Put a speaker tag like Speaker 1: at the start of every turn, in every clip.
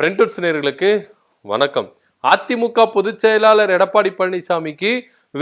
Speaker 1: Printed நேர்களுக்கு வணக்கம். அதிமுக பொதுச் செயலாளர் எடப்பாடி பழனிசாமிக்கு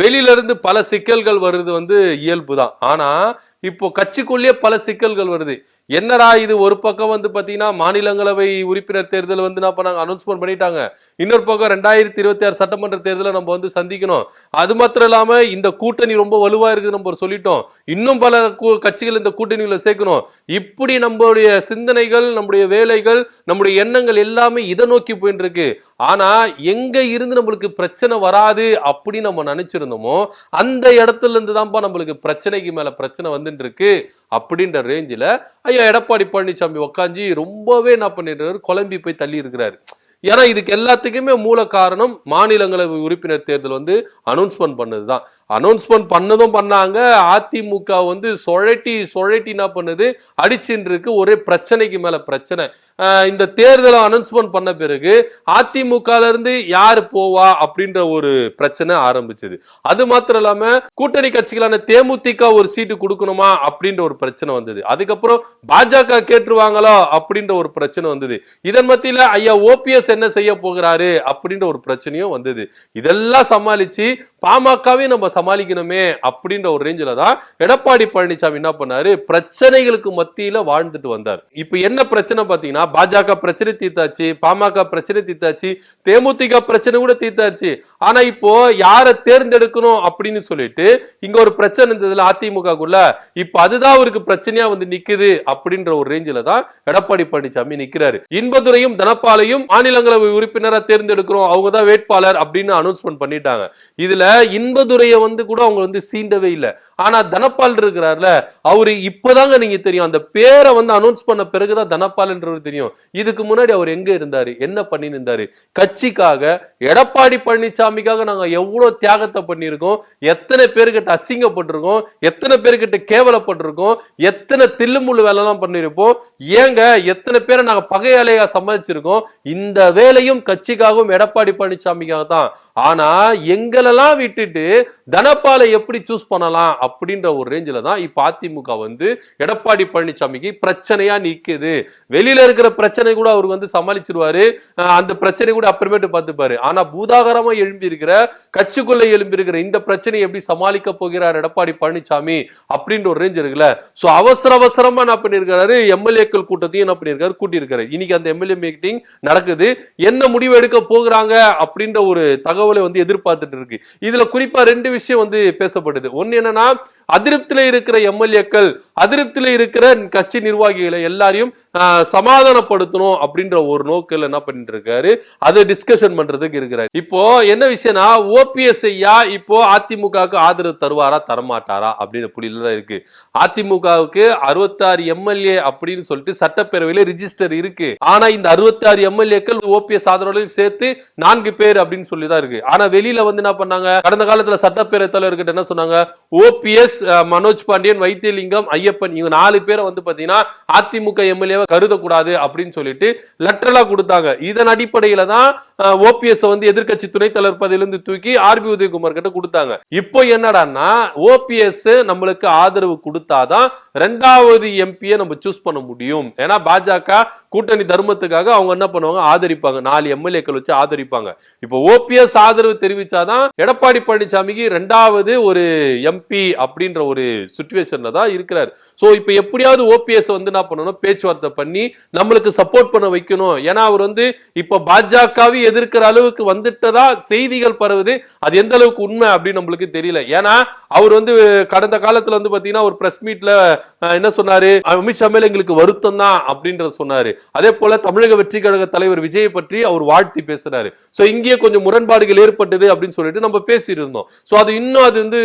Speaker 1: வெளியில இருந்து பல சிக்கல்கள் வருது வந்து இயல்பு தான். ஆனால் இப்போ கட்சிக்குள்ளேயே பல சிக்கல்கள் வருது. என்னடா இது ஒரு பக்கம் வந்து பார்த்தீங்கன்னா மாநிலங்களவை உறுப்பினர் தேர்தல் வந்து என்ன பண்ணாங்க அனௌன்ஸ்மெண்ட் பண்ணிட்டாங்க. இன்னொரு பக்கம் ரெண்டாயிரத்தி இருபத்தி ஆறு சட்டமன்ற தேர்தலை நம்ம வந்து சந்திக்கணும். அது மாத்திரம் இல்லாம இந்த கூட்டணி ரொம்ப வலுவா இருக்குது நம்ம சொல்லிட்டோம். இன்னும் பல கூ- கட்சிகள் இந்த கூட்டணிகளை சேர்க்கணும். இப்படி நம்மளுடைய சிந்தனைகள் நம்முடைய வேலைகள் நம்முடைய எண்ணங்கள் எல்லாமே இதை நோக்கி போயிட்டு இருக்கு ஆனா எங்க இருந்து நம்மளுக்கு பிரச்சனை வராது அப்படின்னு நம்ம நினைச்சிருந்தோமோ அந்த இடத்துல இருந்து தான்ப்பா நம்மளுக்கு பிரச்சனைக்கு மேல பிரச்சனை வந்துட்டு இருக்கு அப்படின்ற ரேஞ்சில் ஐயா எடப்பாடி பழனிசாமி உக்காஞ்சி ரொம்பவே என்ன பண்ணிடுறாரு குழம்பி போய் தள்ளி இருக்கிறாரு. ஏன்னா இதுக்கு எல்லாத்துக்குமே மூல காரணம் மாநிலங்களவை உறுப்பினர் தேர்தல் வந்து அனௌன்ஸ்மெண்ட் பண்ணது தான் அனௌன்ஸ்மெண்ட் பண்ணதும் பண்ணாங்க. அதிமுக வந்து சுழட்டி சொழட்டி என்ன பண்ணுது. அடிச்சுட்டு இருக்கு ஒரே பிரச்சனைக்கு மேல பிரச்சனை. இந்த தேர்தலை அனௌன்ஸ்மெண்ட் பண்ண பிறகு அதிமுகல இருந்து யாரு போவா அப்படின்ற ஒரு பிரச்சனை ஆரம்பிச்சது. அது மாத்திரம் இல்லாம கூட்டணி கட்சிகளான தேமுதிக ஒரு சீட்டு கொடுக்கணுமா அப்படின்ற ஒரு பிரச்சனை வந்தது. அதுக்கப்புறம் பாஜக கேட்டுருவாங்களோ அப்படின்ற ஒரு பிரச்சனை வந்தது. இதன் மத்தியில ஐயா ஓபிஎஸ் என்ன செய்ய போகிறாரு அப்படின்ற ஒரு பிரச்சனையும் வந்தது. இதெல்லாம் சமாளிச்சு பாமகவே நம்ம சமாளிக்கணுமே அப்படின்ற ஒரு ரேஞ்சில தான் எடப்பாடி பழனிசாமி என்ன பண்ணாரு? பிரச்சனைகளுக்கு மத்தியில வாழ்ந்துட்டு வந்தார். இப்ப என்ன பிரச்சனை பாத்தீங்கன்னா பாஜக பிரச்சனை தீர்த்தாச்சு பாமக பிரச்சனை தீர்த்தாச்சு தேமுதிக பிரச்சனை கூட தீர்த்தாச்சு. ஆனா இப்போ யாரை தேர்ந்தெடுக்கணும் அப்படின்னு சொல்லிட்டு இங்க ஒரு பிரச்சனை இருந்ததுல அதிமுகக்குள்ள. இப்ப அதுதான் அவருக்கு பிரச்சனையா வந்து நிக்குது அப்படின்ற ஒரு ரேஞ்சில தான் எடப்பாடி பழனிசாமி நிக்கிறாரு. இன்பதுரையும் தனப்பாலையும் மாநிலங்களவை உறுப்பினரா தேர்ந்தெடுக்கிறோம். அவங்க தான் வேட்பாளர் அப்படின்னு அனௌன்ஸ்மெண்ட் பண்ணிட்டாங்க. இதுல இன்பதுரையை வந்து கூட அவங்க வந்து சீண்டவே இல்லை. ஆனா தனப்பால் இருக்கிறார்ல அவரு இப்பதாங்க நீங்க தெரியும். அந்த பேரை வந்து அனௌன்ஸ் பண்ண பிறகுதான் தனபால்ன்றவர் தெரியும். இதுக்கு முன்னாடி அவர் எங்க இருந்தாரு? என்ன பண்ணின்னு இருந்தாரு? கட்சிக்காக எடப்பாடி பழனிசாமிக்காக நாங்க எவ்வளவு தியாகத்தை பண்ணியிருக்கோம். எத்தனை பேர்கிட்ட அசிங்கப்பட்டிருக்கோம். எத்தனை பேர்கிட்ட கேவலப்பட்டிருக்கோம். எத்தனை தில்லுமுள்ளு வேலைலாம் பண்ணியிருப்போம். ஏங்க எத்தனை பேரை நாங்க பகையாலையா சம்மதிச்சிருக்கோம் இந்த வேலையும் கட்சிக்காகவும் எடப்பாடி பழனிசாமிக்காக தான் ஆனா எங்களெல்லாம் விட்டுட்டு தனப்பாலை எப்படி சூஸ் பண்ணலாம்? அப்படின்ற ஒரு ரேஞ்சில தான் இப்போ அதிமுக வந்து எடப்பாடி பழனிசாமிக்கு பிரச்சனையா நிற்குது வெளியில இருக்கிற பிரச்சனை கூட அவர் வந்து சமாளிச்சிருவாரு. அந்த பிரச்சனை கூட அப்புறமேட்டு பார்த்துப்பாரு. ஆனா பூதாகரமா எழும்பி இருக்கிற கட்சிக்குள்ள எழும்பி இருக்கிற இந்த பிரச்சனையை எப்படி சமாளிக்க போகிறார் எடப்பாடி பழனிசாமி அப்படின்ற ஒரு ரேஞ்ச் இருக்குல்ல. ஸோ அவசர அவசரமா என்ன பண்ணிருக்காரு எம்எல்ஏக்கள் கூட்டத்தையும் என்ன பண்ணிருக்காரு கூட்டியிருக்காரு இன்னைக்கு அந்த எம்எல்ஏ மீட்டிங் நடக்குது. என்ன முடிவு எடுக்க போகிறாங்க அப்படின்ற ஒரு தகவலை வந்து எதிர்பார்த்துட்டு இருக்கு. இதுல குறிப்பா ரெண்டு விஷயம் வந்து பேசப்படுது. ஒன்னு என்னன்னா tá? அதிருப்தியில இருக்கிற எம்எல்ஏக்கள் அதிருப்தியில இருக்கிற கட்சி நிர்வாகிகளை எல்லாரையும் சமாதானப்படுத்தணும் அப்படின்ற ஒரு நோக்கில் என்ன பண்ணிட்டு இருக்காரு அதை டிஸ்கஷன் பண்றதுக்கு இருக்கிறார். இப்போ என்ன விஷயம்னா ஓபிஎஸ் ஐயா இப்போ அதிமுகவுக்கு ஆதரவு தருவாரா தரமாட்டாரா அப்படின்ற புள்ளியில தான் இருக்கு. அதிமுகவுக்கு அறுபத்தாறு எம்எல்ஏ அப்படின்னு சொல்லிட்டு சட்டப்பேரவையில ரிஜிஸ்டர் இருக்கு. ஆனா இந்த அறுபத்தாறு எம்எல்ஏக்கள் ஓபிஎஸ் ஆதரவுலையும் சேர்த்து நான்கு பேர் அப்படின்னு சொல்லி தான் இருக்கு. ஆனா வெளியில வந்து என்ன பண்ணாங்க? கடந்த காலத்துல சட்டப்பேரவை தலைவர்கிட்ட என்ன சொன்னாங்க? ஓபிஎஸ் மனோஜ் பாண்டியன் வைத்தியலிங்கம் ஐயப்பன் இவங்க நாலு பேரை வந்து பாத்தீங்கன்னா அதிமுக எம்எல்ஏவை கருதக்கூடாது அப்படின்னு சொல்லிட்டு லெட்டரலா கொடுத்தாங்க. இதன் அடிப்படையில தான் ஓபிஎஸ் வந்து எதிர்க்கட்சி துணைத் தலைவர் பதவியிலிருந்து தூக்கி ஆர்பி உதயகுமார் கிட்ட கொடுத்தாங்க. இப்போ என்னடான்னா ஓபிஎஸ் நம்மளுக்கு ஆதரவு கொடுத்தாதான் ரெண்டாவது எம்பியை நம்ம சூஸ் பண்ண முடியும். ஏன்னா பாஜக கூட்டணி தர்மத்துக்காக அவங்க என்ன பண்ணுவாங்க? ஆதரிப்பாங்க. நாலு எம்எல்ஏக்கள் வச்சு ஆதரிப்பாங்க. இப்போ ஓபிஎஸ் ஆதரவு தெரிவிச்சாதான் எடப்பாடி பழனிசாமிக்கு ரெண்டாவது ஒரு எம்பி அப்படின்ற ஒரு சுச்சுவேஷன்ல தான் இருக்கிறார். சோ இப்போ எப்படியாவது ஓபிஎஸ் வந்து என்ன பண்ணணும்? பேச்சுவார்த்தை பண்ணி நம்மளுக்கு சப்போர்ட் பண்ண வைக்கணும். ஏன்னா அவர் வந்து இப்போ பாஜகவே எதிர்க்கிற அளவுக்கு வந்துட்டதா செய்திகள் பரவுது? அது எந்த அளவுக்கு உண்மை அப்படின்னு நம்மளுக்கு தெரியல. ஏன்னா அவர் வந்து கடந்த காலத்துல வந்து பாத்தீங்கன்னா ஒரு பிரஸ் மீட்ல என்ன சொன்னாரு? அமித்ஷா மேல எங்களுக்கு வருத்தம் தான் அப்படின்றத சொன்னாரு. அதே போல தமிழக வெற்றி கழக தலைவர் விஜயை பற்றி அவர் வாழ்த்தி பேசுறாரு. சோ இங்கேயே கொஞ்சம் முரண்பாடுகள் ஏற்பட்டது அப்படின்னு சொல்லிட்டு நம்ம பேசியிருந்தோம். சோ அது இன்னும் அது வந்து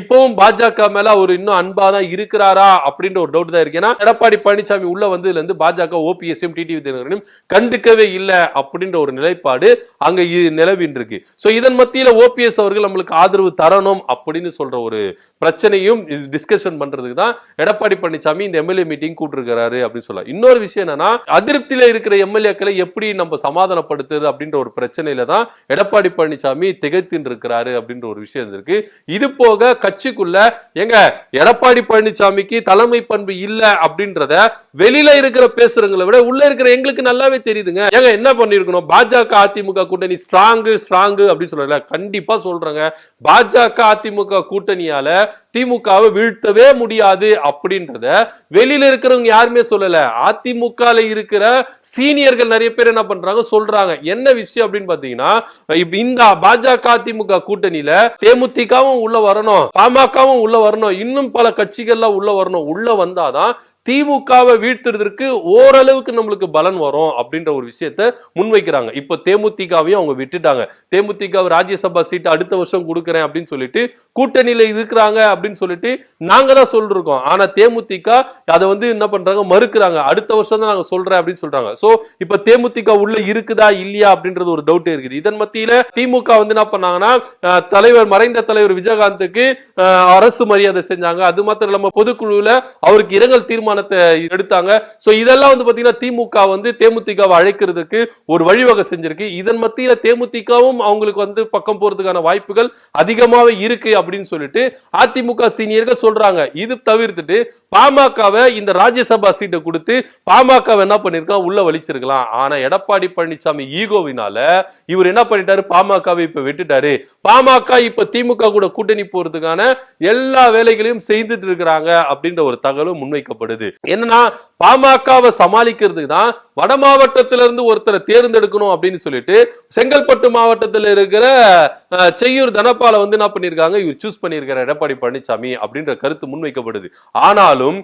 Speaker 1: இப்பவும் பாஜக மேல அவர் இன்னும் அன்பா தான் இருக்கிறாரா அப்படின்ற ஒரு டவுட் தான் இருக்கு. ஏன்னா எடப்பாடி பழனிசாமி உள்ள வந்ததுல இருந்து பாஜக ஓபிஎஸ்எம் டிடிவி தினகரனும் கண்டுக்கவே இல்லை அப்படின்ற ஒரு நிலைப்பாடு அங்க நிலவின் இருக்கு. சோ இதன் மத்தியில ஓபிஎஸ் அவர்கள் நம்மளுக்கு ஆதரவு தரணும் அப்படின்னு சொல்ற ஒரு பிரச்சனையும் டிஸ்கஷன் பண்றதுக்கு தான் எடப்பாடி எடப்பாடி பழனிசாமி இந்த எம்எல்ஏ மீட்டிங் கூட்டிருக்கிறாரு அப்படின்னு சொல்லலாம் இன்னொரு விஷயம் என்னன்னா அதிருப்தியில இருக்கிற எம்எல்ஏக்களை எப்படி நம்ம சமாதானப்படுத்துறது அப்படின்ற ஒரு பிரச்சனையில தான் எடப்பாடி பழனிசாமி திகைத்தின் இருக்கிறாரு அப்படின்ற ஒரு விஷயம் இருக்கு இது போக கட்சிக்குள்ள எங்க எடப்பாடி பழனிசாமிக்கு தலைமை பண்பு இல்லை அப்படின்றத வெளியில இருக்கிற பேசுறவங்களை விட உள்ள இருக்கிற எங்களுக்கு நல்லாவே தெரியுதுங்க. ஏங்க என்ன பண்ணிருக்கணும்? பாஜக அதிமுக கூட்டணி ஸ்ட்ராங்கு ஸ்ட்ராங்கு அப்படின்னு சொல்லல. கண்டிப்பா சொல்றேங்க. பாஜக அதிமுக கூட்டணியால திமுகவை வீழ்த்தவே முடியாது அப்படின்றத வெளியில இருக்கிறவங்க யாருமே சொல்லல. அதிமுக இருக்கிற சீனியர்கள் நிறைய பேர் என்ன பண்றாங்க? சொல்றாங்க. என்ன விஷயம் அப்படின்னு பாத்தீங்கன்னா இந்த பாஜக அதிமுக கூட்டணியில தேமுதிகவும் உள்ள வரணும். பாமகவும் உள்ள வரணும். இன்னும் பல கட்சிகள்லாம் உள்ள வரணும். உள்ள வந்தாதான் திமுகவை வீழ்த்துறதுக்கு ஓரளவுக்கு நம்மளுக்கு பலன் வரும் அப்படின்ற ஒரு விஷயத்த முன்வைக்கிறாங்க. இப்ப தேமுதிகவையும் அவங்க விட்டுட்டாங்க. தேமுதிக ராஜ்யசபா சீட் அடுத்த வருஷம் கொடுக்குறேன் அப்படின்னு சொல்லிட்டு கூட்டணியில இருக்கிறாங்க அப்படின்னு சொல்லிட்டு நாங்க தான் சொல்லிருக்கோம். ஆனா தேமுதிக அதை வந்து என்ன பண்றாங்க? மறுக்கிறாங்க. அடுத்த வருஷம் தான் நாங்க சொல்றேன் அப்படின்னு சொல்றாங்க. சோ இப்ப தேமுதிக உள்ள இருக்குதா இல்லையா அப்படின்றது ஒரு டவுட் இருக்குது. இதன் மத்தியில திமுக வந்து என்ன பண்ணாங்கன்னா தலைவர் மறைந்த தலைவர் விஜயகாந்துக்கு அரசு மரியாதை செஞ்சாங்க. அது மாத்திரம் இல்லாம பொதுக்குழுல அவருக்கு இரங்கல் தீர்மானத்தை எடுத்து எடுத்தாங்க. ஸோ இதெல்லாம் வந்து பார்த்தீங்கன்னா திமுக வந்து தேமுதிகவை அழைக்கிறதுக்கு ஒரு வழிவகை செஞ்சிருக்கு. இதன் மத்தியில் தேமுதிகவும் அவங்களுக்கு வந்து பக்கம் போறதுக்கான வாய்ப்புகள் அதிகமாகவே இருக்கு அப்படின்னு சொல்லிட்டு அதிமுக சீனியர்கள் சொல்றாங்க. இது தவிர்த்துட்டு பாமகவை இந்த ராஜ்யசபா சீட்டை கொடுத்து பாமகவை என்ன பண்ணிருக்கான்? உள்ள வலிச்சிருக்கலாம். ஆனா எடப்பாடி பழனிசாமி ஈகோவினால இவர் என்ன பண்ணிட்டாரு? பாமகவை இப்ப விட்டுட்டாரு. பாமக இப்ப திமுக கூட கூட்டணி போறதுக்கான எல்லா வேலைகளையும் செய்துட்டு இருக்கிறாங்க அப்படின்ற ஒரு தகவலும் முன்வைக்கப்படுது. என்னன்னா பாமகவை சமாளிக்கிறதுக்கு தான் வட மாவட்டத்திலிருந்து ஒருத்தரை தேர்ந்தெடுக்கணும் அப்படின்னு சொல்லிட்டு செங்கல்பட்டு மாவட்டத்தில் இருக்கிற செய்யூர் தனபால வந்து என்ன பண்ணிருக்காங்க இவர் சூஸ் பண்ணியிருக்கிற எடப்பாடி பழனிசாமி அப்படின்ற கருத்து முன்வைக்கப்படுது. ஆனாலும்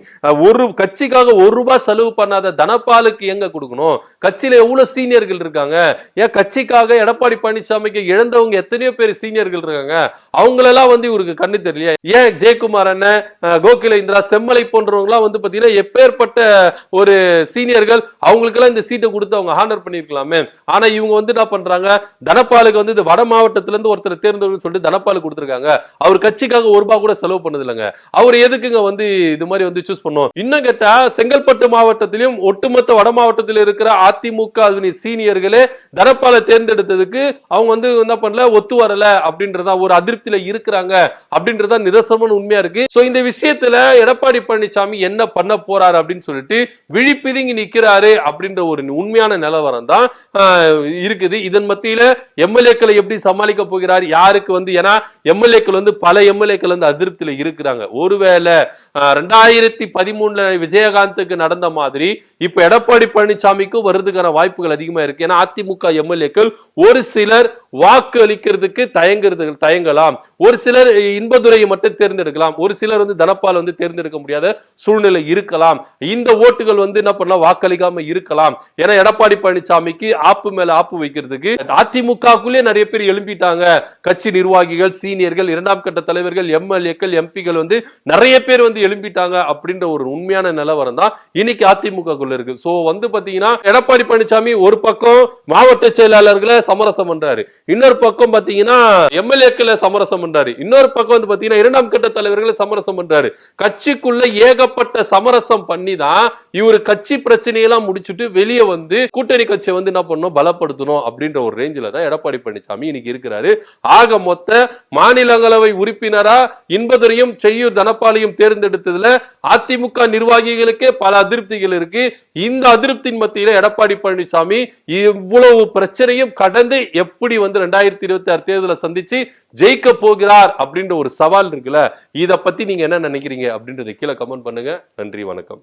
Speaker 1: ஒரு கட்சிக்காக ஒரு ரூபாய் செலவு பண்ணாத தனபாலுக்கு எங்க கொடுக்கணும்? கட்சியில எவ்வளவு சீனியர்கள் இருக்காங்க? ஏன் கட்சிக்காக எடப்பாடி பழனிசாமிக்கு இழந்தவங்க எத்தனையோ பேர் சீனியர்கள் இருக்காங்க? அவங்களெல்லாம் வந்து இவருக்கு கண்ணு தெரியலையா? ஏன் ஜெயக்குமார் அண்ணன் கோகில இந்திரா செம்மலை போன்றவங்க எல்லாம் வந்து பாத்தீங்கன்னா எப்பேற்பட்ட ஒரு சீனியர்கள் அவங்களுக்கெல்லாம் இந்த சீட்டை கொடுத்து அவங்க ஹானர் பண்ணியிருக்கலாமே. ஆனா இவங்க வந்து என்ன பண்றாங்க? தனபாலுக்கு வந்து இந்த வட மாவட்டத்துல இருந்து ஒருத்தர் தேர்ந்தவர்கள் சொல்லிட்டு தனபாலுக்கு கொடுத்துருக்காங்க. அவர் கட்சிக்காக ஒரு ரூபாய் கூட செலவு பண்ணது இல்லைங்க அவர் எதுக்குங்க வந்து இது மாதிரி வந்து சூஸ் பண்ணும்? இன்னும் கேட்டா செங்கல்பட்டு மாவட்டத்திலும் ஒட்டுமொத்த வட மாவட்டத்தில் இருக்கிற அதிமுக அதனுடைய சீனியர்களே தனபாலை தேர்ந்தெடுத்ததுக்கு அவங்க வந்து என்ன பண்ணல ஒத்து வரல அப்படின்றதா ஒரு அதிருப்தியில இருக்கிறாங்க அப்படின்றதா நிதர்சனமான உண்மையா இருக்கு. சோ இந்த விஷயத்துல எடப்பாடி பழனிசாமி என்ன பண்ண போறாரு அப்படின்னு சொல்லிட்டு விழிப்பிதுங்கி நிக்கிறாரு அப்படின்ற ஒரு உண்மையான நிலவரம் தான் இருக்குது. இதன் மத்தியில எம்எல்ஏக்களை எப்படி சமாளிக்க போகிறார்? யாருக்கு வந்து ஏன்னா எம்எல்ஏக்கள் வந்து பல எம்எல்ஏக்கள் வந்து அதிருப்தியில இருக்கிறாங்க. ஒருவேளை ரெண்டாயிரத்தி பதிமூணுல விஜயகாந்துக்கு நடந்த மாதிரி இப்ப எடப்பாடி பழனிசாமிக்கும் வருதுக்கான வாய்ப்புகள் அதிகமா இருக்கு. ஏன்னா அதிமுக எம்எல்ஏக்கள் ஒரு சிலர் வாக்கு அளிக்கிறதுக்கு தயங்குறது தயங்கலாம். ஒரு சிலர் இன்பதுரையை மட்டும் தேர்ந்தெடுக்கலாம். ஒரு சிலர் வந்து தனப்பால் வந்து தேர்ந்தெடுக்க முடியாத சூழ்நிலை இருக்கலாம். இந்த ஓட்டுகள் வந்து என்ன பண்ணலாம்? வாக்களிக்காம இருக்கலாம். ஏன்னா எடப்பாடி பழனிசாமிக்கு ஆப்பு மேல ஆப்பு வைக்கிறதுக்கு அதிமுகக்குள்ளே நிறைய பேர் எழும்பிட்டாங்க. கட்சி நிர்வாகிகள் சீனியர்கள் இரண்டாம் கட்ட தலைவர்கள் எம்எல்ஏக்கள் எம்பிகள் வந்து நிறைய பேர் வந்து எழும்பிட்டாங்க அப்படின்ற ஒரு உண்மையான நிலவரம் தான் இன்னைக்கு அதிமுகக்குள்ள இருக்கு. சோ வந்து பாத்தீங்கன்னா எடப்பாடி பழனிசாமி ஒரு பக்கம் மாவட்ட செயலாளர்களை சமரசம் பண்றாரு. இன்னொரு பக்கம் பாத்தீங்கன்னா எம்எல்ஏக்களை சமரசம் பண்றாரு. இன்னொரு பக்கம் வந்து பாத்தீங்கன்னா இரண்டாம் கட்ட தலைவர்களை சமரசம் பண்றாரு. கட்சிக்குள்ள ஏகப்பட்ட சமரசம் பண்ணி தான் இவரு கட்சி பிரச்சனையெல்லாம் முடிச்சுட்டு வெளியே வந்து கூட்டணி கட்சியை வந்து என்ன பண்ணணும்? பலப்படுத்தணும் அப்படின்ற ஒரு ரேஞ்சில தான் எடப்பாடி பழனிசாமி இன்னைக்கு இருக்கிறாரு. ஆக மொத்த மாநிலங்களவை உறுப்பினரா இன்பதுரையும் செய்யூர் தனபாலையும் தேர்ந்தெடுத்ததுல அதிமுக நிர்வாகிகளுக்கே பல அதிருப்திகள் இருக்கு. இந்த அதிருப்தியின் மத்தியில எடப்பாடி பழனிசாமி இவ்வளவு பிரச்சனையும் கடந்து எப்படி வந்து ரெண்டாயிரத்தி இருபத்தி ஆறு தேர்தலை சந்திச்சு ஜெயிக்க போகிறார் அப்படின்ற ஒரு சவால் இருக்குல்ல? இதை பத்தி நீங்க என்ன நினைக்கிறீங்க அப்படின்றத கீழே கமெண்ட் பண்ணுங்க. நன்றி வணக்கம்.